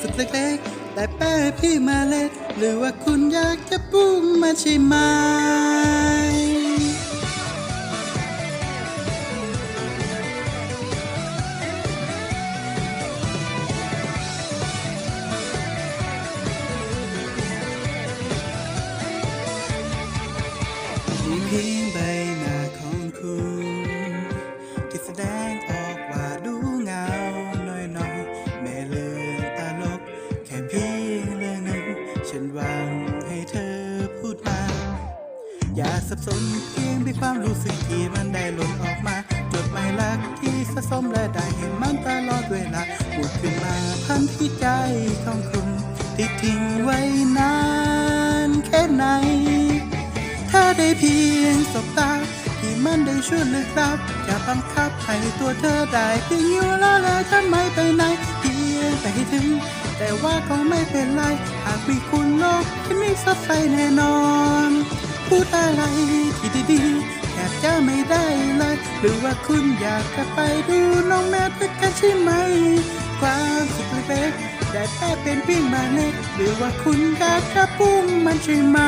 สุดเล็กๆ แต่แป้พี่มาเล็ด หรือว่าคุณอยากจะปุ้งมาใช่ไหมเพียงใบหน้าของคุณที่แสดงออก ให้เธอพูดมา อย่าสับสนเพียงด้วยความรู้สึกที่มันได้หล่นออกมา จดหมายรักที่สะสมและได้เห็นมันตลอดเวลาพูดขึ้นมาทันที่ใจของคุณที่ทิ้งไว้นานแค่ไหน ถ้าได้เพียงสบตาที่มันได้ช่วยลึกลับจะบังคับให้ตัวเธอได้เพียงอยู่แล้วแล้วทำไมไปไหนเพียงไปให้ถึง แต่ว่าก็ไม่เป็นไรหาก ไม่คุณโลกที่ไม่สดใสแน่นอน พูดอะไรที่ดีๆแทบจะไม่ได้เลย หรือว่าคุณอยากจะไปดูน้องแมวด้วยกันใช่ไหม ความสุขเล็กๆได้แต่เป็นเพียงมาเล็ก หรือว่าคุณอยากจะปุ้งมันใช่ไหม